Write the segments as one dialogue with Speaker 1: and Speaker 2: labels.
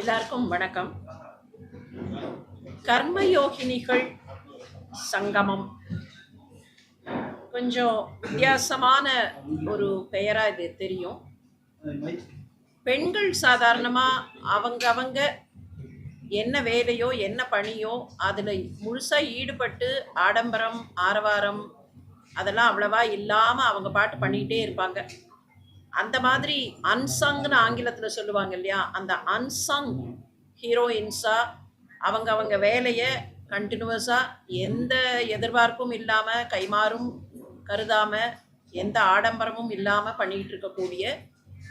Speaker 1: எல்லாருக்கும் வணக்கம். கர்மயோகினிகள் சங்கமம். கொஞ்சம் வித்தியாசமான ஒரு பெயரா இது தெரியும். பெண்கள் சாதாரணமா அவங்க அவங்க என்ன வேலையோ என்ன பணியோ அதில் முழுசாக ஈடுபட்டு ஆடம்பரம் ஆரவாரம் அதெல்லாம் அவ்வளவா இல்லாமல் அவங்க பாட்டு பண்ணிகிட்டே இருப்பாங்க. அந்த மாதிரி அன்சங்னு ஆங்கிலத்தில் சொல்லுவாங்க இல்லையா? அந்த அன்சங் ஹீரோயின்ஸாக அவங்க அவங்க வேலையை கண்டினியூஸாக எந்த எதிர்பார்ப்பும் இல்லாமல் கைமாறும் கருதாமல் எந்த ஆடம்பரமும் இல்லாமல் பண்ணிக்கிட்டு இருக்கக்கூடிய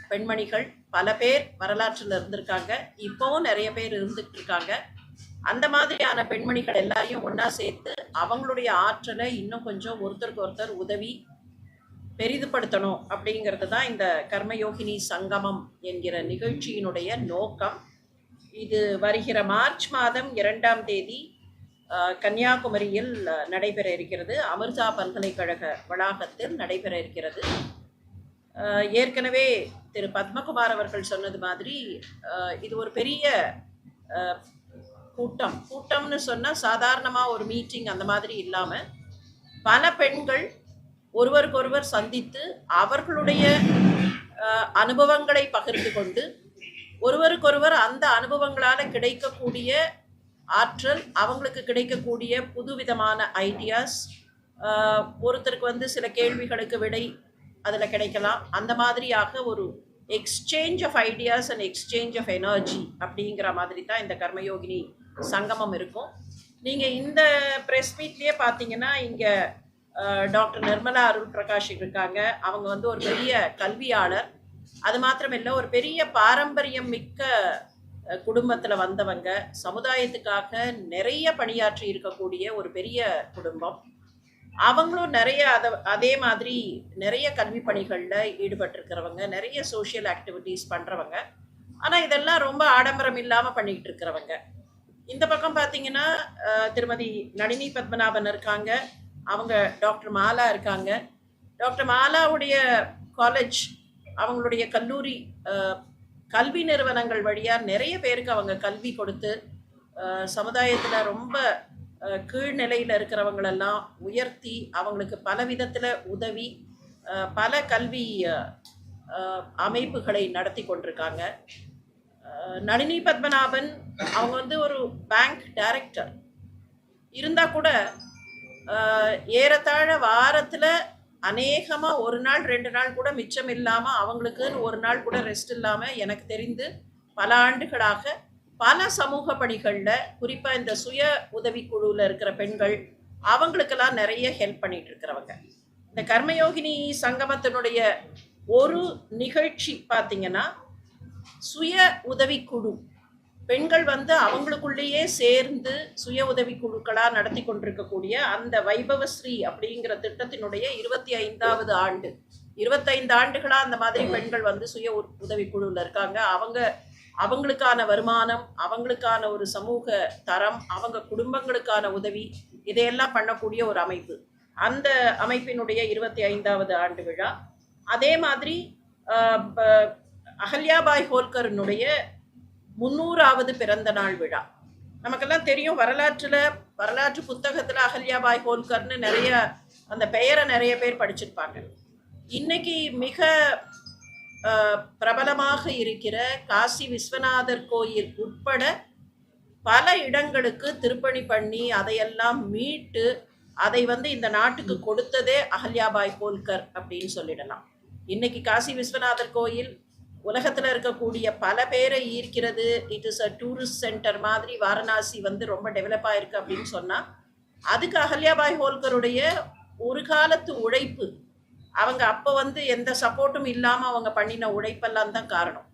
Speaker 1: பெண்மணிகள் பல பேர் வரலாற்றில் இருந்திருக்காங்க. இப்போவும் நிறைய பேர் இருந்துகிட்டு இருக்காங்க. அந்த மாதிரியான பெண்மணிகள் எல்லாரையும் ஒன்றா சேர்த்து அவங்களுடைய ஆற்றலை இன்னும் கொஞ்சம் ஒருத்தருக்கு ஒருத்தர் உதவி பெரிதுபடுத்தணும் அப்படிங்கிறது தான் இந்த கர்மயோகினி சங்கமம் என்கிற நிகழ்ச்சியினுடைய நோக்கம். இது வருகிற மார்ச் மாதம் இரண்டாம் தேதி கன்னியாகுமரியில் நடைபெற இருக்கிறது. அமிர்தா பல்கலைக்கழக வளாகத்தில் நடைபெற இருக்கிறது. ஏற்கனவே திரு பத்மகுமார் அவர்கள் சொன்னது மாதிரி இது ஒரு பெரிய கூட்டம். கூட்டம்னு சொன்னால் சாதாரணமாக ஒரு மீட்டிங் அந்த மாதிரி இல்லாமல் பல பெண்கள் ஒருவருக்கொருவர் சந்தித்து அவர்களுடைய அனுபவங்களை பகிர்ந்து கொண்டு ஒருவருக்கொருவர் அந்த அனுபவங்களால் கிடைக்கக்கூடிய ஆற்றல் அவங்களுக்கு கிடைக்கக்கூடிய புதுவிதமான ஐடியாஸ் ஒருத்தருக்கு வந்து சில கேள்விகளுக்கு விடை அதில் கிடைக்கலாம். அந்த மாதிரியாக ஒரு exchange of ideas and exchange of energy அப்படிங்கிற மாதிரி தான் இந்த கர்மயோகினி சங்கமம் இருக்கும். நீங்கள் இந்த ப்ரெஸ் மீட்லேயே பார்த்தீங்கன்னா இங்கே டாக்டர் நிர்மலா அருள் பிரகாஷ் இருக்காங்க. அவங்க வந்து ஒரு பெரிய கல்வியாளர். அது மாத்திரமில்லை ஒரு பெரிய பாரம்பரியம் மிக்க குடும்பத்தில் வந்தவங்க. சமுதாயத்துக்காக நிறைய பணியாற்றி இருக்கக்கூடிய ஒரு பெரிய குடும்பம். அவங்களும் நிறைய அதை அதே மாதிரி நிறைய கல்வி பணிகளில் ஈடுபட்டிருக்கிறவங்க. நிறைய சோஷியல் ஆக்டிவிட்டீஸ் பண்ணுறவங்க ஆனால் இதெல்லாம் ரொம்ப ஆடம்பரம் இல்லாமல் பண்ணிக்கிட்டு இருக்கிறவங்க. இந்த பக்கம் பார்த்தீங்கன்னா திருமதி நளினி பத்மநாபன் இருக்காங்க. அவங்க டாக்டர் மாலா இருக்காங்க. டாக்டர் மாலாவுடைய காலேஜ் அவங்களுடைய கல்லூரி கல்வி நிறுவனங்கள் வழியாக நிறைய பேருக்கு அவங்க கல்வி கொடுத்து சமுதாயத்தில் ரொம்ப கீழ்நிலையில் இருக்கிறவங்களெல்லாம் உயர்த்தி அவங்களுக்கு பல விதத்தில் உதவி பல கல்வி அமைப்புகளை நடத்தி கொண்டிருக்காங்க. நளினி பத்மநாபன் அவங்க வந்து ஒரு பேங்க் டைரக்டர் இருந்தால் கூட ஏறத்தாழ வாரத்தில் அநேகமாக ஒரு நாள் ரெண்டு நாள் கூட மிச்சம் இல்லாமல் அவங்களுக்குன்னு ஒரு நாள் கூட ரெஸ்ட் இல்லாமல் எனக்கு தெரிந்து பல ஆண்டுகளாக பல சமூக பணிகளில் குறிப்பாக இந்த சுய உதவிக்குழுவில் இருக்கிற பெண்கள் அவங்களுக்கெல்லாம் நிறைய ஹெல்ப் பண்ணிட்டு இருக்கிறவங்க. இந்த கர்மயோகினி சங்கமத்தினுடைய ஒரு நிகழ்ச்சி பார்த்தீங்கன்னா சுய உதவிக்குழு பெண்கள் வந்து அவங்களுக்குள்ளேயே சேர்ந்து சுய உதவி குழுக்களாக நடத்தி கொண்டிருக்கக்கூடிய அந்த வைபவஸ்ரீ அப்படிங்கிற திட்டத்தினுடைய இருபத்தி ஐந்தாவது ஆண்டு. இருபத்தைந்து ஆண்டுகளாக அந்த மாதிரி பெண்கள் வந்து சுய உதவி உதவிக்குழுவில் இருக்காங்க. அவங்க அவங்களுக்கான வருமானம் அவங்களுக்கான ஒரு சமூக தரம் அவங்க குடும்பங்களுக்கான உதவி இதையெல்லாம் பண்ணக்கூடிய ஒரு அமைப்பு. அந்த அமைப்பினுடைய இருபத்தி ஐந்தாவது ஆண்டு விழா. அதே மாதிரி அகல்யாபாய் ஹோல்கரனுடைய முன்னூறாவது பிறந்த நாள் விழா. நமக்கெல்லாம் தெரியும் வரலாற்றில் வரலாற்று புத்தகத்தில் அகல்யாபாய் ஹோல்கர்னு நிறைய அந்த பெயரை நிறைய பேர் படிச்சிருப்பாங்க. இன்னைக்கு மிக பிரபலமாக இருக்கிற காசி விஸ்வநாதர் கோயில் உட்பட பல இடங்களுக்கு திருப்பணி பண்ணி அதையெல்லாம் மீட்டு அதை வந்து இந்த நாட்டுக்கு கொடுத்ததே அகல்யாபாய் கோல்கர் அப்படின்னு சொல்லிடலாம். இன்னைக்கு காசி விஸ்வநாதர் கோயில் உலகத்தில் இருக்கக்கூடிய பல பேரை ஈர்க்கிறது. It is a tourist centre மாதிரி வாரணாசி வந்து ரொம்ப டெவலப் ஆயிருக்கு அப்படின்னு சொன்னால் அதுக்கு அகல்யாபாய் ஹோல்கருடைய ஒரு காலத்து உழைப்பு அவங்க அப்போ வந்து எந்த சப்போர்ட்டும் இல்லாமல் அவங்க பண்ணின உழைப்பெல்லாம் தான் காரணம்.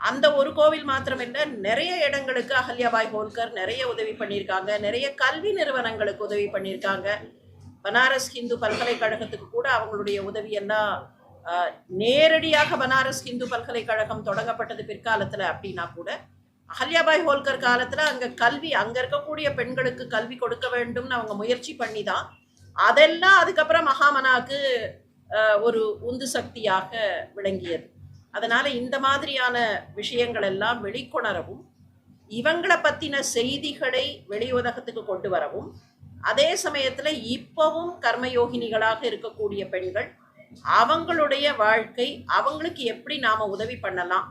Speaker 1: அந்த ஒரு கோவில் மாத்திரமில்லை நிறைய இடங்களுக்கு அகல்யாபாய் ஹோல்கர் நிறைய உதவி பண்ணியிருக்காங்க. நிறைய கல்வி நிறுவனங்களுக்கு உதவி பண்ணியிருக்காங்க. பனாரஸ் ஹிந்து பல்கலைக்கழகத்துக்கு கூட அவங்களுடைய உதவியெல்லாம் நேரடியாக பனாரஸ் ஹிந்து பல்கலைக்கழகம் தொடங்கப்பட்டது பிற்காலத்தில் அப்படின்னா கூட அகல்யாபாய் ஹோல்கர் காலத்தில் அங்கே கல்வி அங்கே இருக்கக்கூடிய பெண்களுக்கு கல்வி கொடுக்க வேண்டும்னு அவங்க முயற்சி பண்ணி தான் அதெல்லாம் அதுக்கப்புறம் மகாமனாக்கு ஒரு உந்து சக்தியாக விளங்கியது. அதனால் இந்த மாதிரியான விஷயங்கள் எல்லாம் வெளிக்கொணரவும் இவங்கள பற்றின செய்திகளை வெளியுலகத்துக்கு கொண்டு வரவும் அதே சமயத்தில் இப்போவும் கர்மயோகினிகளாக இருக்கக்கூடிய பெண்கள் அவங்களுடைய வாழ்க்கை அவங்களுக்கு எப்படி நாம உதவி பண்ணலாம்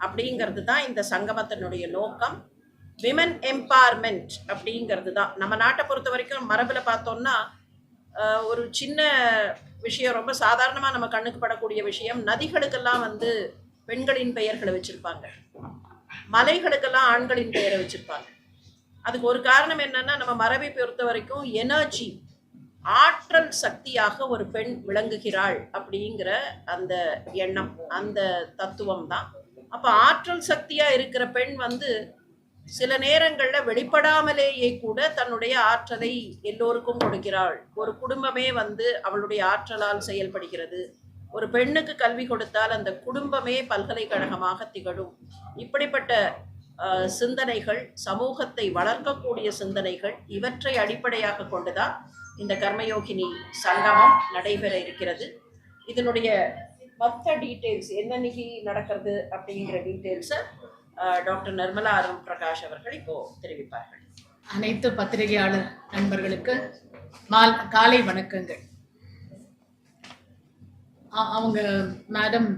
Speaker 1: அப்படிங்கிறது தான் இந்த சங்கமத்தினுடைய நோக்கம். விமன் எம்பவர்மெண்ட் அப்படிங்கிறது தான் நம்ம நாட்டை பொறுத்த வரைக்கும் மரபில் பார்த்தோம்னா ஒரு சின்ன விஷயம் ரொம்ப சாதாரணமாக நம்ம கண்ணுக்கு படக்கூடிய விஷயம் நதிகளுக்கெல்லாம் வந்து பெண்களின் பெயர்களை வச்சுருப்பாங்க. மலைகளுக்கெல்லாம் ஆண்களின் பெயரை வச்சுருப்பாங்க. அதுக்கு ஒரு காரணம் என்னன்னா நம்ம மரபை பொறுத்த வரைக்கும் எனர்ஜி ஆற்றல் சக்தியாக ஒரு பெண் விளங்குகிறாள் அப்படிங்கிற அந்த எண்ணம் அந்த தத்துவம் தான் அப்போ ஆற்றல் சக்தியா இருக்கிற பெண் வந்து சில நேரங்களில் வெளிப்படாமலேயே கூட தன்னுடைய ஆற்றலை எல்லோருக்கும் கொடுக்கிறாள். ஒரு குடும்பமே வந்து அவளுடைய ஆற்றலால் செயல்படுகிறது. ஒரு பெண்ணுக்கு கல்வி கொடுத்தால் அந்த குடும்பமே பல்கலைக்கழகமாக திகழும். இப்படிப்பட்ட சிந்தனைகள் சமூகத்தை வளர்க்கக்கூடிய சிந்தனைகள் இவற்றை அடிப்படையாக கொண்டுதான் இந்த கர்மயோகினி சங்கமம் நடைபெற இருக்கிறது. இதனுடைய மற்ற டீட்டெயில்ஸ் என்னன்னைக்கு நடக்கிறது அப்படிங்கிற டீட்டெயில்ஸை டாக்டர் நிர்மலா அருண் பிரகாஷ் அவர்கள் இப்போ தெரிவிப்பார்கள்.
Speaker 2: அனைத்து பத்திரிகையாளர் நண்பர்களுக்கு மால் காலை வணக்கங்கள். அவங்க மேடம்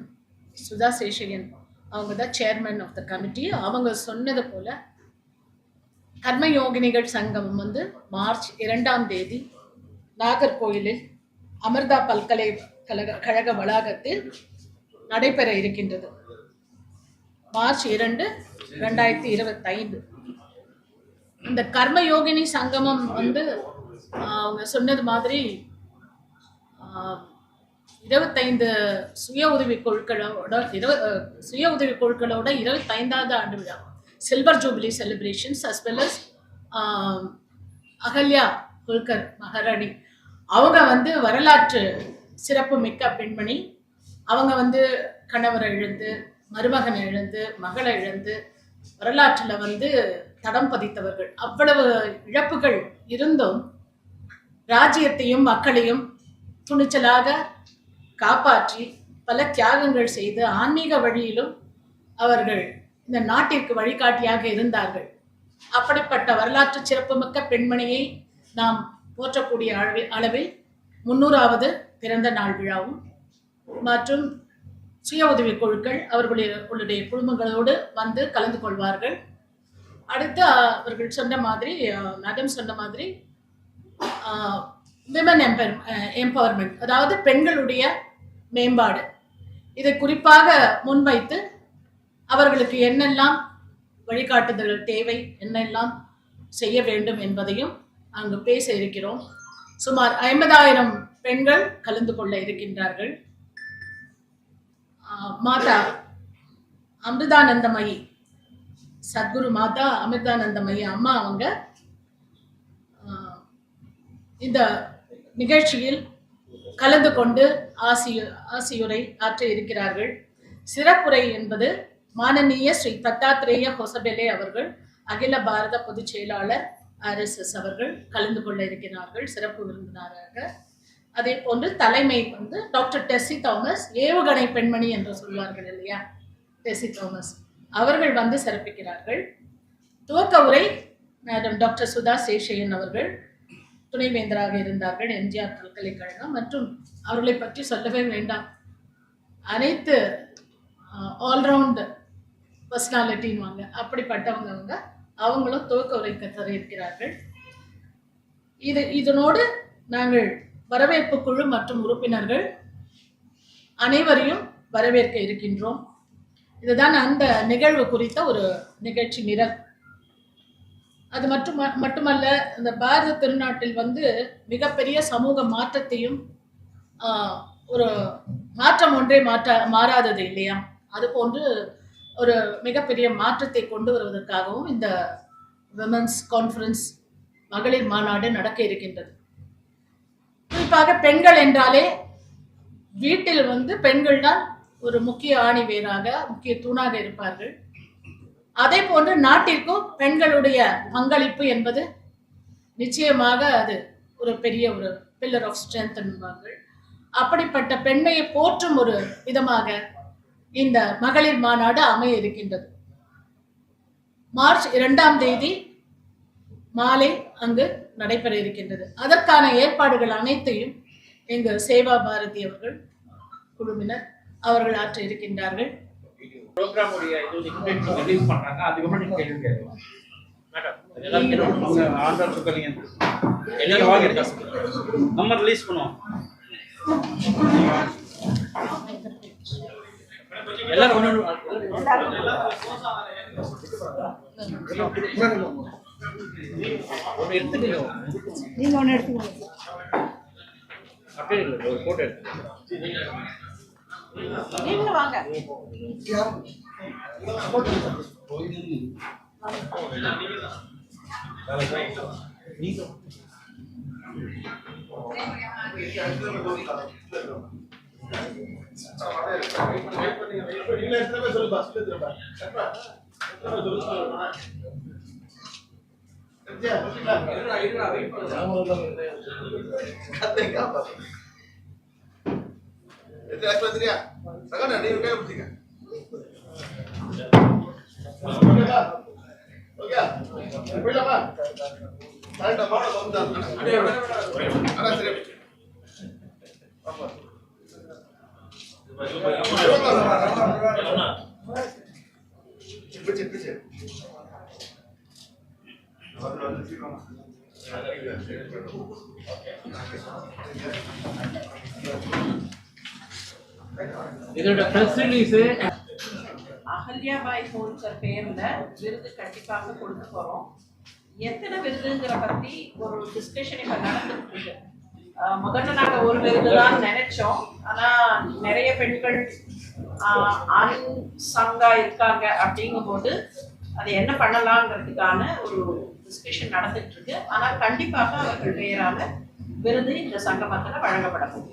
Speaker 2: சுதா சேஷகன் அவங்க தான் சேர்மன் ஆஃப் த கமிட்டி அவங்க சொன்னது போல கர்மயோகினிகள் சங்கமம் வந்து மார்ச் இரண்டாம் தேதி நாகர்கோயிலில் அமிர்தா பல்கலை கழக கழக வளாகத்தில் நடைபெற இருக்கின்றது. மார்ச் இரண்டு ரெண்டாயிரத்தி இருபத்தைந்து. இந்த கர்மயோகினி சங்கமம் வந்து அவங்க சொன்னது மாதிரி இருபத்தைந்து சுய உதவி குழுக்களோட இரு சுய உதவி குழுக்களோட இருபத்தைந்தாவது ஆண்டு விழா. Silver jubilee celebrations as well as Ahilya Holkar Maharani அவங்க வந்து வரலாற்று சிறப்பு மிக்க பெண்மணி. அவங்க வந்து கணவரை இழந்து மருமகனை இழந்து மகளை இழந்து வரலாற்றில் வந்து தடம் பதித்தவர்கள். அவ்வளவு இழப்புகள் இருந்தும் ராஜ்யத்தையும் மக்களையும் துணிச்சலாக காப்பாற்றி பல தியாகங்கள் செய்து ஆன்மீக வழியிலும் அவர்கள் இந்த நாட்டிற்கு வழிகாட்டியாக இருந்தார்கள். அப்படிப்பட்ட வரலாற்று சிறப்புமிக்க பெண்மணியை நாம் போற்றக்கூடிய அளவில் அளவில் முன்னூறாவது பிறந்த நாள் விழாவும் மற்றும் சுய உதவி குழுக்கள் அவர்களுடைய குடும்பங்களோடு வந்து கலந்து கொள்வார்கள். அடுத்து அவர்கள் சொன்ன மாதிரி மேடம் சொன்ன மாதிரி விமன் எம்பர் எம்பவர்மெண்ட் அதாவது பெண்களுடைய மேம்பாடு. இதை குறிப்பாக முன்வைத்து அவர்களுக்கு என்னெல்லாம் வழிகாட்டுதல்கள் தேவை என்னெல்லாம் செய்ய வேண்டும் என்பதையும் அங்கு பேச இருக்கிறோம். சுமார் ஐம்பதாயிரம் பெண்கள் கலந்து கொள்ள இருக்கின்றார்கள். மாதா அமிர்தானந்தமயி சத்குரு மாதா அமிர்தானந்தமயி அம்மா அவங்க ஆஹ் இந்த நிகழ்ச்சியில் கலந்து கொண்டு ஆசிய ஆசியுரை ஆற்ற இருக்கிறார்கள். சிறப்புரை என்பது மானனீய ஸ்ரீ தத்தாத்திரேய ஹொசபெலே அவர்கள் அகில பாரத பொதுச் செயலாளர் ஆர்எஸ்எஸ் அவர்கள் கலந்து கொள்ள இருக்கிறார்கள் சிறப்பு விருந்தினராக. அதே போன்று தலைமை வந்து டாக்டர் டெஸ்ஸி தாமஸ் ஏவுகணை பெண்மணி என்று சொல்வார்கள் இல்லையா? டெஸ்ஸி தாமஸ். அவர்கள் வந்து சிறப்பிக்கிறார்கள். துவக்க உரை மேடம் டாக்டர் சுதா சேஷையன் அவர்கள் துணைவேந்தராக இருந்தார்கள் எம்ஜிஆர் பல்கலைக்கழகம். மற்றும் அவர்களை பற்றி சொல்லவே வேண்டாம். அனைத்து ஆல்ரவுண்ட் பர்சனாலிட்டின்வாங்க அப்படிப்பட்டவங்க அவங்க அவங்களும் துவக்க உரைக்க தர இருக்கிறார்கள் இது இதனோடு நாங்கள் வரவேற்பு குழு மற்றும் உறுப்பினர்கள் அனைவரையும் வரவேற்க இருக்கின்றோம். இதுதான் அந்த நிகழ்வு குறித்த ஒரு நிகழ்ச்சி நிரல். அது மட்டும் மட்டுமல்ல இந்த பாரத திருநாட்டில் வந்து மிகப்பெரிய சமூக மாற்றத்தையும் ஆஹ், ஒரு மாற்றம் ஒன்றே மாற்ற மாறாதது இல்லையா? அது போன்று ஒரு மிகப்பெரிய மாற்றத்தை கொண்டு வருவதற்காகவும் இந்த விமன்ஸ் கான்ஃபரன்ஸ் மகளிர் மாநாடு நடக்க இருக்கின்றது. குறிப்பாக பெண்கள் என்றாலே வீட்டில் வந்து பெண்கள் தான் ஒரு முக்கிய ஆணி வேராக முக்கிய தூணாக இருப்பார்கள். அதே போன்று நாட்டிற்கும் பெண்களுடைய பங்களிப்பு என்பது நிச்சயமாக அது ஒரு பெரிய ஒரு பில்லர் ஆஃப் ஸ்ட்ரென்த் என்பார்கள். அப்படிப்பட்ட பெண்மையை போற்றும் ஒரு விதமாக இந்த மகளிர் மாநாடு அமைய இருக்கின்றது. மார்ச் இரண்டாம் தேதி மாலை அங்கு நடைபெற இருக்கின்றது. அதற்கான ஏற்பாடுகள் அனைத்தையும் எங்கள் சேவா பாரதி அவர்கள் குழுவினர் அவர்கள் ஆற்ற இருக்கின்றார்கள்.
Speaker 3: நம்ம ரிலீஸ் பண்ணுவோம். எல்லாரும் ஒன்று ஒன்று எடுத்துக்கோ
Speaker 4: நீங்க ஒண்ணு எடுத்துக்கோங்க.
Speaker 3: அப்படியே இல்லை ஒரு ஃபோட்டோ எடுத்து
Speaker 1: நீங்களும் வாங்க.
Speaker 3: ನೀವು ಕೈ ಬಿಡ್ತೀಗ கரெக்டா பாடம் வந்து அட சரி இதோட ப்ரெஸ் ரிலீஸு
Speaker 1: அகல்யாபாய் ஹோல்கர் பேர்ல விருது கண்டிப்பாக கொடுக்க போறோம். எத்தனை விருதுங்கிற பத்தி ஒரு டிஸ்கஷன் இப்ப நடந்துட்டு இருக்கு. முதல்ல நாங்க ஒரு விருது தான் நினைச்சோம். ஆனா நிறைய பெண்கள் அன் சங்கா இருக்காங்க அப்படிங்கும்போது அது என்ன பண்ணலாங்கிறதுக்கான ஒரு டிஸ்கஷன் நடந்துட்டு இருக்கு ஆனா கண்டிப்பாக அவர்கள் பெயரால விருது இந்த சங்கமத்துல வழங்கப்பட போகுது.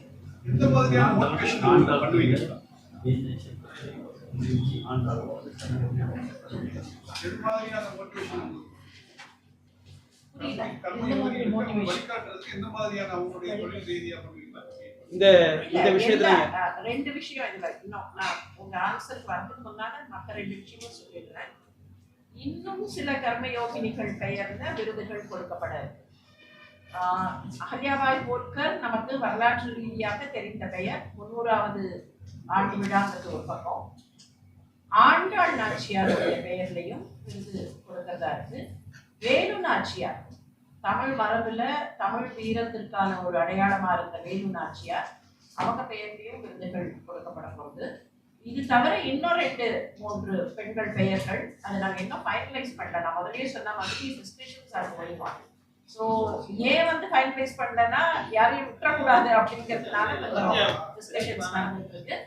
Speaker 3: இந்த இந்த விஷயத்துல
Speaker 1: ரெண்டு விஷயம் இதுல இன்னும் நான் உங்க ஆன்சருக்கு வரதுக்கு முன்னால மற்ற ரெண்டு விஷயமும் சொல்லிடுறேன். இன்னும் சில கர்மயோகினிகள் பெயர்ல விருதுகள் கொடுக்கப்பட அகல்யாபாய் போட்கர் நமக்கு வரலாற்று ரீதியாக தெரிந்த பெயர். முன்னூறாவது ஆண்டு விழாங்கிறது ஒரு பக்கம். ஆண்டாள் நாச்சியாருடைய பெயர்லையும் விருது கொடுக்கறதா இருக்கு. வேலு நாச்சியார் தமிழ் மரபுல தமிழ் வீரத்திற்கான ஒரு அடையாளமா இருந்த வேலு நாச்சியார் அவங்க பெயர்லையும் விருதுகள் கொடுக்கப்பட போகுது இது தவிர இன்னும் ரெண்டு மூன்று பெண்கள் பெயர்கள். அதை நாங்க இன்னும் ஃபைனலைஸ் பண்ணல. நான் முதலே சொன்ன மாதிரி discussions are going on so ஏன் வந்து ஃபைனலைஸ் பண்ணலன்னா யாரையும் விட்டுறக்கூடாது அப்படிங்கிறதுனால கொஞ்சம் டிஸ்கஷன்ஸ் நடந்துட்டு இருக்கு.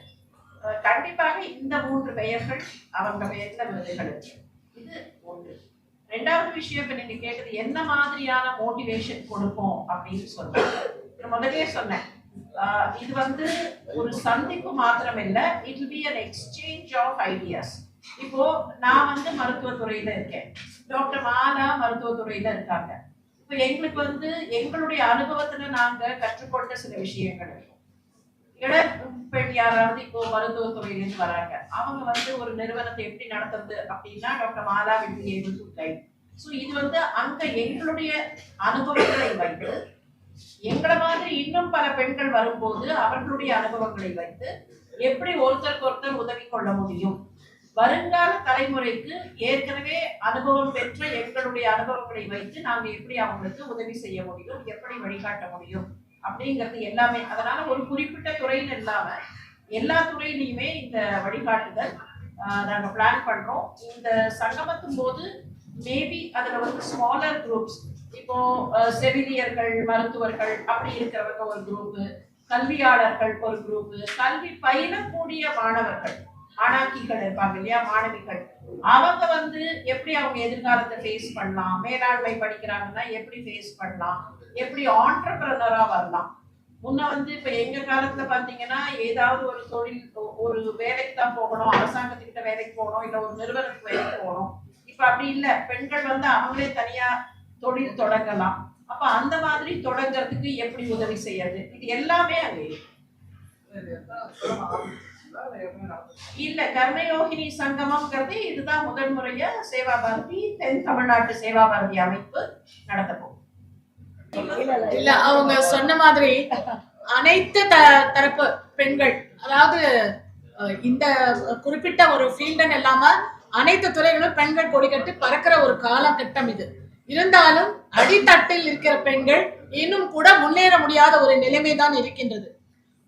Speaker 1: கண்டிப்பாக இந்த மூன்று பெயர்கள் அவங்க பெயர்ல விருதுகள் இருக்கு. இது ஒன்று. ரெண்டாவது விஷயம் இப்ப நீங்க கேட்டது என்ன மாதிரியான மோட்டிவேஷன் கொடுப்போம் அப்படின்னு சொன்னாங்க நான் சொன்னேன். இது வந்து ஒரு சந்திப்பு மாத்திரம் இல்ல it be an exchange of ideas இப்போ நான் வந்து மருத்துவத்துறையில இருக்கேன். டாக்டர் மாலா மருத்துவத்துறையில இருக்காங்க. இப்போ எங்களுக்கு வந்து எங்களுடைய அனுபவத்துல நாங்க கற்றுக்கொண்ட சில விஷயங்கள் இருக்கும் பெண் யாராவது இப்போ மருத்துவத்துறையிலிருந்து வராங்க. அவங்க வந்து ஒரு நிறுவனத்தை எப்படி நடத்துறது அப்படின்னா டாக்டர் மாலா வெட்டி ஸோ இது வந்து அங்க எங்களுடைய அனுபவங்களை வைத்து எங்களை மாதிரி இன்னும் பல பெண்கள் வரும்போது அவர்களுடைய அனுபவங்களை வைத்து எப்படி ஒருத்தருக்கு ஒருத்தர் உதவி கொள்ள முடியும்? வருங்கால தலைமுறைக்கு ஏற்கனவே அனுபவம் பெற்ற எங்களுடைய அனுபவங்களை வைத்து நாங்கள் எப்படி அவங்களுக்கு உதவி செய்ய முடியும்? எப்படி வழிகாட்ட முடியும்? அப்படிங்கிறது எல்லாமே. அதனால ஒரு குறிப்பிட்ட துறையில் இல்லாம எல்லா துறையிலையுமே இந்த வழிகாட்டுதல் நாங்கள் நாங்க பிளான் பண்றோம். இந்த சங்கமத்தும் போது மேபி அதுல வந்து ஸ்மாலர் குரூப்ஸ் இப்போ செவிலியர்கள் மருத்துவர்கள் அப்படி இருக்கிறவங்க ஒரு குரூப் கல்வியாளர்கள் ஒரு குரூப் கல்வி பயிலக்கூடிய மாணவர்கள் மாணாக்கிகள் இருப்பாங்க இல்லையா மாணவிகள். அவங்க வந்து எப்படி அவங்க எதிர்காலத்தை ஃபேஸ் பண்ணலாம் மேலாண்மை படிக்கிறாங்கன்னா எப்படி ஃபேஸ் பண்ணலாம் எப்படி ஆண்டர்பிரனரா வரலாம். முன்ன வந்து இப்ப எங்க காலத்துல பாத்தீங்கன்னா ஏதாவது ஒரு தொழில் ஒரு வேலைக்கு தான் போகணும் அரசாங்கத்துக்கிட்ட வேலைக்கு போகணும் இல்ல ஒரு நிறுவனத்துக்கு வேலைக்கு போகணும். இப்ப அப்படி இல்ல. பெண்கள் வந்து அவங்களே தனியா தொழில் தொடங்கலாம். அப்ப அந்த மாதிரி தொடங்கறதுக்கு எப்படி உதவி செய்யறது? இது எல்லாமே
Speaker 5: அது இல்லை
Speaker 1: இல்ல கர்மயோகினி சங்கமம்ங்கிறது இதுதான் முதல் முறையா சேவா பாரதி தென் தமிழ்நாட்டு சேவா பாரதி அமைப்பு நடத்த போகும்
Speaker 2: இல்ல அவங்க சொன்ன மாதிரி அனைத்து தரப்பு பெண்கள் அதாவது இந்த குறிப்பிட்ட ஒரு ஃபீல்டன் இல்லாம அனைத்து துறைகளும் பெண்கள் கொடி கட்டி பறக்கிற ஒரு காலகட்டம் இது. இருந்தாலும் அடித்தட்டில் இருக்கிற பெண்கள் இன்னும் கூட முன்னேற முடியாத ஒரு நிலைமை தான் இருக்கின்றது.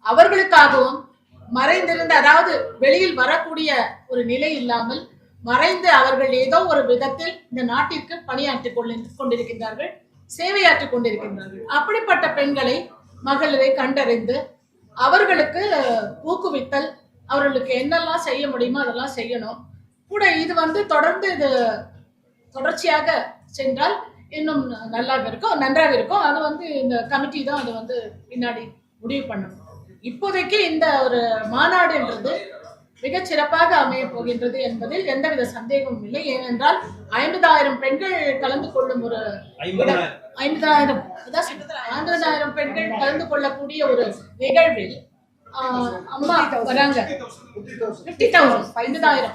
Speaker 2: அவர்களுக்காகவும் மறைந்திருந்த அதாவது வெளியில் வரக்கூடிய ஒரு நிலை இல்லாமல் மறைந்து அவர்கள் ஏதோ ஒரு விதத்தில் இந்த நாட்டிற்கு பணியாற்றிக் கொண்டிருக்கின்றார்கள். சேவையாற்றி கொண்டிருக்கின்றார்கள். அப்படிப்பட்ட பெண்களை மகளிரை கண்டறிந்து அவர்களுக்கு ஊக்குவித்தல் அவர்களுக்கு என்னெல்லாம் செய்ய முடியுமோ அதெல்லாம் செய்யணும். கூட இது வந்து தொடர்ந்து இது தொடர்ச்சியாக சென்றால் இன்னும் நல்லாக இருக்கும் நன்றாக இருக்கும். அது வந்து இந்த கமிட்டி தான் அது வந்து பின்னாடி முடிவு பண்ணணும். இப்போதைக்கு இந்த ஒரு மாநாடுன்றது மிகச் சிறப்பாக அமைய போகின்றது என்பதில் எந்தவித சந்தேகமும் இல்லை. ஏனென்றால் ஐம்பதாயிரம் பெண்கள் கலந்து கொள்ளும் ஒரு
Speaker 3: ஐம்பதாயிரம்.
Speaker 2: ஐம்பதாயிரம். பெண்கள் கலந்து கொள்ளக்கூடிய ஒரு நிகழ்வில் அம்மா வராங்க. பிப்டி தௌசண்ட் ஐம்பதாயிரம்.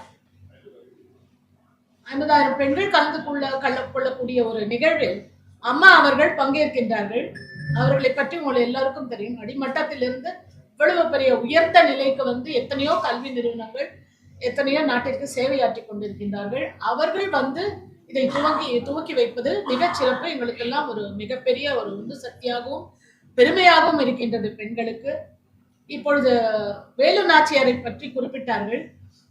Speaker 2: ஐம்பதாயிரம் பெண்கள் கலந்து கொள்ள கல- கொள்ளக்கூடிய ஒரு நிகழ்வில் அம்மா அவர்கள் பங்கேற்கின்றார்கள். அவர்களை பற்றி உங்களை எல்லாருக்கும் தெரியும். அடிமட்டத்திலிருந்து இவ்வளவு பெரிய உயர்த்த நிலைக்கு வந்து எத்தனையோ கல்வி நிறுவனங்கள் எத்தனையோ நாட்டிற்கு சேவையாற்றி கொண்டிருக்கின்றார்கள். அவர்கள் வந்து இதை துவங்கி துவக்கி வைப்பது மிகச் சிறப்பு. எங்களுக்கெல்லாம் ஒரு மிகப்பெரிய ஒரு உந்து சக்தியாகவும் பெருமையாகவும் இருக்கின்றது பெண்களுக்கு. இப்பொழுது வேலு நாச்சியாரை பற்றி குறிப்பிட்டார்கள்.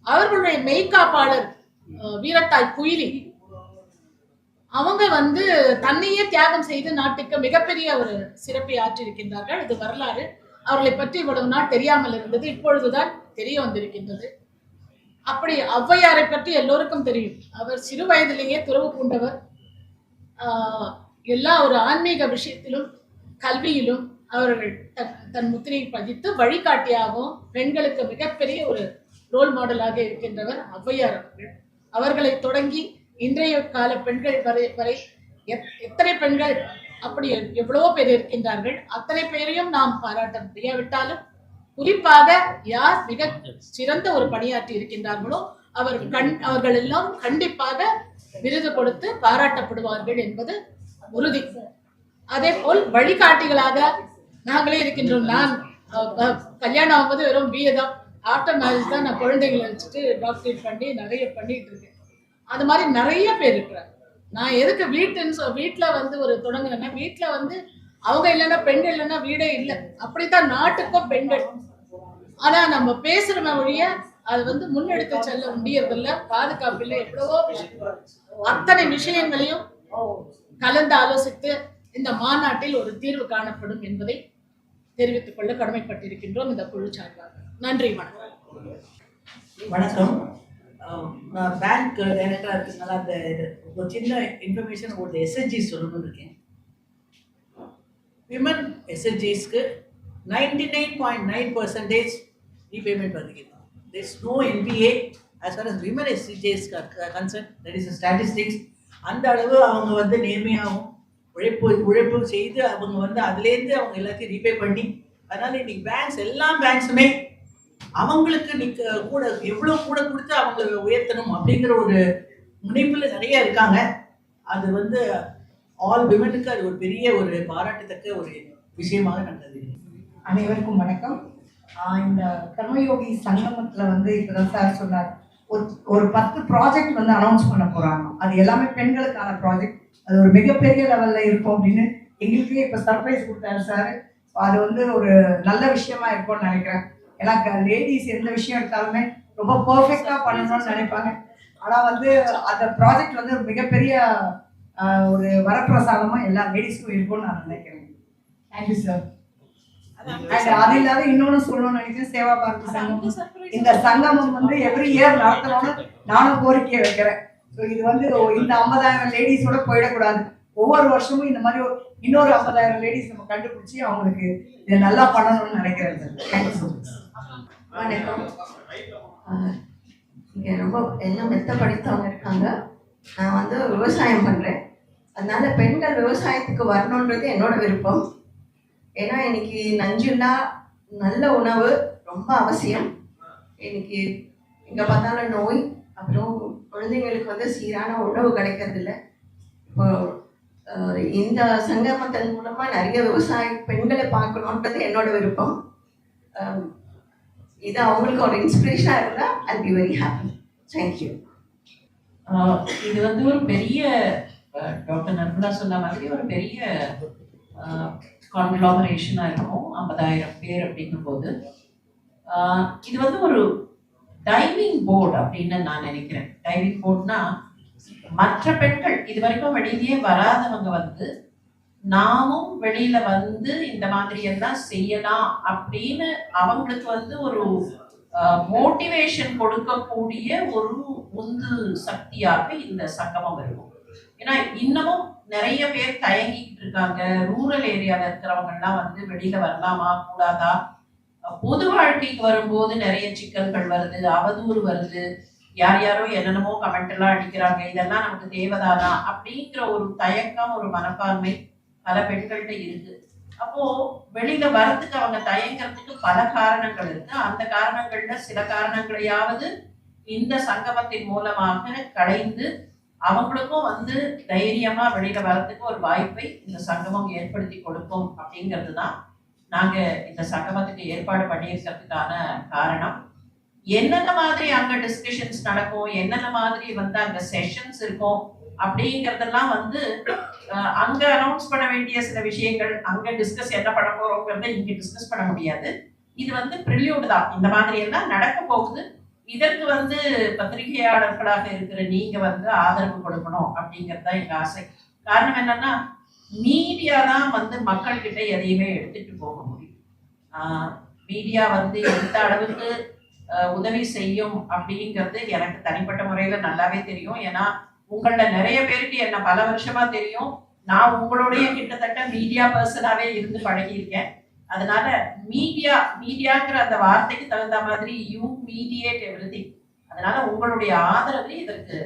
Speaker 2: அவர்களுடைய மெய்காப்பாளர் வீரத்தாய் குயிலி அவங்க வந்து தன்னையே தியாகம் செய்து நாட்டுக்கு மிகப்பெரிய ஒரு சிறப்பை ஆற்றியிருக்கின்றார்கள். இது வரலாறு. அவர்களை பற்றி இவ்வளவு நாள் தெரியாமல் இருந்தது இப்பொழுதுதான் தெரிய வந்திருக்கின்றது. அப்படி ஔவையாரை பற்றி எல்லோருக்கும் தெரியும். அவர் சிறு வயதிலேயே துறவு பூண்டவர். ஆஹ் எல்லா ஒரு ஆன்மீக விஷயத்திலும் கல்வியிலும் அவர்கள் தன் தன் முத்திரையை பதித்து வழிகாட்டியாகவும் பெண்களுக்கு மிகப்பெரிய ஒரு ரோல் மாடலாக இருக்கின்றவர் ஔவையார் அவர்கள். அவர்களை தொடங்கி இன்றைய கால பெண்கள் வரை வரை எத்- எத்தனை பெண்கள் அப்படி எவ்வளவோ பேர் இருக்கின்றார்கள். அத்தனை பேரையும் நாம் பாராட்ட முடியாவிட்டாலும் குறிப்பாக யார் மிக சிறந்த ஒரு பணியாற்றி இருக்கின்றார்களோ அவர் கண் அவர்கள் எல்லாம் கண்டிப்பாக விருது கொடுத்து பாராட்டப்படுவார்கள் என்பது உறுதி. அதே போல் வழிகாட்டிகளாக நாங்களே இருக்கின்றோம். நான் கல்யாணம் ஆகும்போது வெறும் பிஏ தான். ஆஃப்டர் மேரேஜ் தான் நான் குழந்தைகளை வச்சுட்டு டாக்டரேட் பண்ணி நிறைய பண்ணிட்டு இருக்கேன். அது மாதிரி நிறைய பேர் இருக்கிறாங்க நான் எதுக்கு வீட்டுன்னு சொல் வீட்டில் வந்து ஒரு தொடங்குனேன்னா வீட்டில் வந்து அவங்க இல்லைன்னா பெண்கள் இல்லைன்னா வீடே இல்லை. அப்படித்தான் நாட்டுக்கும் பெண்கள். ஆனால் நம்ம பேசுகிற மொழிய அது வந்து முன்னெடுத்து செல்ல முடியறதில்ல. பாதுகாப்பில் எவ்வளவோ அத்தனை விஷயங்களையும் கலந்து ஆலோசித்து இந்த மாநாட்டில் ஒரு தீர்வு காணப்படும் என்பதை தெரிவித்துக் கொள்ள கடமைப்பட்டிருக்கின்றோம் இந்த குழு சார்பாக. நன்றி வணக்கம்.
Speaker 6: வணக்கம். பேங்க் டைரக்டராக இருக்கிறதுனால அந்த இது ஒரு சின்ன இன்ஃபர்மேஷன் ஒரு எஸ்எஸ்ஜி சொல்லணும்னு இருக்கேன். Women எஸ்எஸ்ஜிஸ்க்கு ninety nine point nine percentage repayment பண்ணிக்கலாம் this no NPA as far as women எஸ்எஸ்ஜிஸ் concern that is statistics அந்த அளவு அவங்க வந்து நேர்மையாகவும் உழைப்பு உழைப்பு செய்து அவங்க வந்து அதுலேருந்து அவங்க எல்லாத்தையும் ரீபே பண்ணி அதனால் இன்றைக்கி பேங்க்ஸ் எல்லா பேங்க்ஸுமே அவங்களுக்கு நிக்க கூட எவ்வளோ கூட கொடுத்து அவங்க உயர்த்தணும் அப்படிங்கிற ஒரு முனைப்பில் நிறைய இருக்காங்க. அது வந்து ஆல் விமனுக்கு அது ஒரு பெரிய ஒரு பாராட்டத்தக்க ஒரு விஷயமாக நான் கருதுகிறேன்.
Speaker 7: அனைவருக்கும் வணக்கம். இந்த கர்மயோகி சங்கமத்தில் வந்து இப்போதான் சார் சொன்னார் ஒரு ஒரு பத்து ப்ராஜெக்ட் வந்து அனௌன்ஸ் பண்ண போகிறாங்க அது எல்லாமே பெண்களுக்கான ப்ராஜெக்ட் அது ஒரு மிகப்பெரிய லெவலில் இருக்கும் அப்படின்னு எங்களுக்கே இப்போ சர்ப்ரைஸ் கொடுத்தாரு சார் அது வந்து ஒரு நல்ல விஷயமா இருக்கும்னு நினைக்கிறேன். ஏன்னா லேடிஸ் எந்த விஷயம் எடுத்தாலுமே ரொம்ப பர்ஃபெக்டா பண்ணணும்னு நினைப்பாங்க. ஆனா வந்து அந்த ப்ராஜெக்ட் வந்து மிகப்பெரிய ஒரு வரப்பிரசாதமா எல்லா லேடிஸ்க்கும் இருக்கும்னு நான் நினைக்கிறேன். தேங்க்யூ சார் அது இல்லாத இன்னொன்னு சொல்லணும்னு நினைக்கிறேன் சேவா பாரதி சங்கம். இந்த சங்கமம் வந்து எவ்ரி இயர் நடத்தணும்னு நானும் கோரிக்கையை வைக்கிறேன். ஸோ இது வந்து இந்த ஐம்பதாயிரம் லேடிஸோட போயிடக்கூடாது. ஒவ்வொரு வருஷமும் இந்த மாதிரி இன்னொரு ஐம்பதாயிரம் லேடிஸ் நம்ம கண்டுபிடிச்சி அவங்களுக்கு இதை நல்லா பண்ணணும்னு நினைக்கிறேன் சார் தேங்க்யூ ஸோ மச்
Speaker 8: வணக்கம். இங்கே இங்க ரொம்ப எல்லாம் மெத்த படித்தவங்க இருக்காங்க. நான் வந்து விவசாயம் பண்றேன். அதனால பெண்கள் விவசாயத்துக்கு வரணுன்றது என்னோட விருப்பம். ஏன்னா இன்னைக்கு நஞ்சுல்லா நல்ல உணவு ரொம்ப அவசியம். இன்னைக்கு எங்கே பார்த்தாலும் நோய் அப்புறம் குழந்தைங்களுக்கு வந்து சீரான உணவு கிடைக்கிறதில்ல. இப்போ இந்த சங்கமத்தின் மூலமா நிறைய விவசாய பெண்களை பார்க்கணுன்றது என்னோட விருப்பம். இது அவங்களுக்கு ஒரு இன்ஸ்பிரேஷனாக இருந்தால் I be very happy thank you
Speaker 1: இது வந்து ஒரு பெரிய டாக்டர் நர்மலா சொன்ன மாதிரி ஒரு பெரிய கான்க்ளாமரேஷனாக இருக்கும் ஐம்பதாயிரம் பேர் அப்படிங்கும்போது இது வந்து ஒரு டைவிங் போர்டு அப்படின்னு நான் நினைக்கிறேன் டைவிங் போர்ட்னா மற்ற பெண்கள் இது வரைக்கும் வெளியிலேயே வராதவங்க வந்து நாமும் வெளியில வந்து இந்த மாதிரி எல்லாம் செய்யலாம் அப்படின்னு அவங்களுக்கு வந்து ஒரு மோட்டிவேஷன் கொடுக்கக்கூடிய ஒரு உந்து சக்தியாக இந்த சங்கமம் இருக்கும். ஏன்னா இன்னமும் நிறைய பேர் தயங்கிட்டு இருக்காங்க. ரூரல் ஏரியால இருக்கிறவங்க எல்லாம் வந்து வெளியில வரலாமா கூடாதா? பொது வாழ்க்கைக்கு வரும்போது நிறைய சிக்கல்கள் வருது அவதூறு வருது. யார் யாரோ என்னென்னமோ கமெண்ட் எல்லாம் அடிக்கிறாங்க. இதெல்லாம் நமக்கு தேவைதானா? அப்படிங்கிற ஒரு தயக்கம் ஒரு மனப்பான்மை பல பெண்கள்கிட்ட இருக்கு. அப்போ வெளியில வரத்துக்கு அவங்க தயங்கிறதுக்கு பல காரணங்கள் இருக்கு. அந்த காரணங்கள்ல சில காரணங்களையாவது இந்த சங்கமத்தின் மூலமாக களைந்து அவங்களுக்கும் வந்து தைரியமா வெளியில வரதுக்கு ஒரு வாய்ப்பை இந்த சங்கமம் ஏற்படுத்தி கொடுக்கும் அப்படிங்கிறது தான் நாங்க இந்த சங்கமத்துக்கு ஏற்பாடு பண்ணியிருக்கிறதுக்கான காரணம். என்னென்ன மாதிரி அங்க டிஸ்கஷன்ஸ் நடக்கும்? என்னென்ன மாதிரி வந்து அங்க செஷன்ஸ் இருக்கும்? அப்படிங்கறதெல்லாம் வந்து அங்க அனௌன்ஸ் பண்ண வேண்டிய சில விஷயங்கள் அங்க டிஸ்கஸ் என்ன பண்ண போறோங்கிறத இங்க டிஸ்கஸ் பண்ண முடியாது. இது வந்து ப்ரில்யூட் தான். இந்த மாதிரி எல்லாம் நடக்க போகுது. இதற்கு வந்து பத்திரிகையாளர்களாக இருக்கிற நீங்க வந்து ஆதரவு கொடுக்கணும் அப்படிங்கிறது தான் எங்க ஆசை. காரணம் என்னன்னா மீடியா தான் வந்து மக்கள் கிட்ட எதையுமே எடுத்துட்டு போக முடியும். மீடியா வந்து எந்த அளவுக்கு உதவி செய்யும் அப்படிங்கிறது எனக்கு தனிப்பட்ட முறையில நல்லாவே தெரியும். ஏன்னா உங்கள நிறைய பேருக்கு என்ன பல வருஷமா தெரியும். நான் உங்களுடைய கிட்டத்தட்ட மீடியா பர்சனாவே இருந்து பழகியிருக்கேன். அதனால மீடியா மீடியாங்கிற அந்த வார்த்தைக்கு தகுந்த மாதிரி யூ மீடியேட் எவ்ரிதிங் அதனால உங்களுடைய ஆதரவு இதற்கு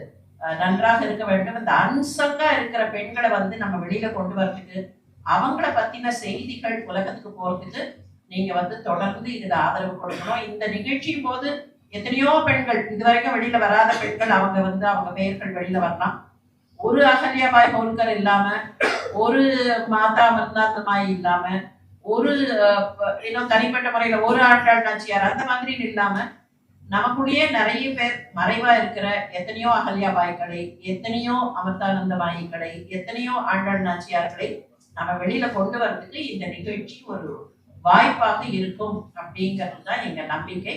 Speaker 1: நன்றாக இருக்க வேண்டும். இந்த அன்சங்கா இருக்கிற பெண்களை வந்து நம்ம வெளியில கொண்டு வரதுக்கு அவங்கள பத்தின செய்திகள் உலகத்துக்கு போறதுக்கு நீங்க வந்து தொடர்ந்து இதுல ஆதரவு கொடுக்கணும். இந்த நிகழ்ச்சியின் போது எத்தனையோ பெண்கள் இதுவரைக்கும் வெளியில வராத பெண்கள் அவங்க வந்து அவங்க பெயர்கள் வெளியில வரலாம். ஒரு அகல்யாபாய் ஹோல்கர் இல்லாம ஒரு மாதா மருந்தாத்தமாய் இல்லாம ஒரு இன்னும் தனிப்பட்ட முறையில ஒரு ஆண்டாள் நாச்சியார் அந்த மாதிரி இல்லாம நமக்குள்ளேயே நிறைய பேர் மறைவா இருக்கிற எத்தனையோ அகல்யாபாய்களை எத்தனையோ அமிர்தானந்தமாயிகளை எத்தனையோ ஆண்டாள் நாச்சியார்களை நம்ம வெளியில கொண்டு வர்றதுக்கு இந்த நிகழ்ச்சி ஒரு வாய்ப்பாக இருக்கும் அப்படிங்கிறது தான் எங்க நம்பிக்கை.